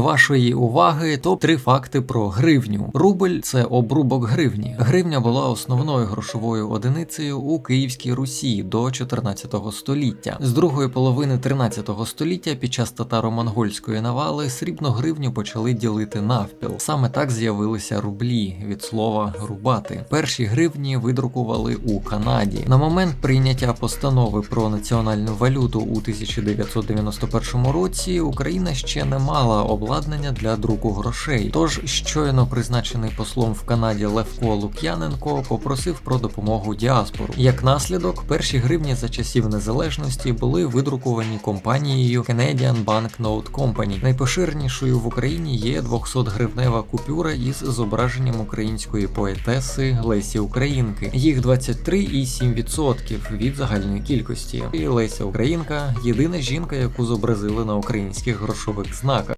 Вашої уваги топ 3 факти про гривню. Рубль це обрубок гривні. Гривня була основною грошовою одиницею у Київській Русі до 14 століття. З другої половини 13 століття під час татаро-монгольської навали срібну гривню почали ділити навпіл. Саме так з'явилися рублі від слова рубати. Перші гривні видрукували у Канаді. На момент прийняття постанови про національну валюту у 1991 році Україна ще не мала обладнання для друку грошей. Тож щойно призначений послом в Канаді Левко Лук'яненко попросив про допомогу діаспору. Як наслідок, перші гривні за часів незалежності були видруковані компанією Canadian Banknote Company. Найпоширенішою в Україні є 200-гривнева купюра із зображенням української поетеси Лесі Українки. Їх 23,7% від загальної кількості. І Леся Українка єдина жінка, яку зобразили на українських грошових знаках.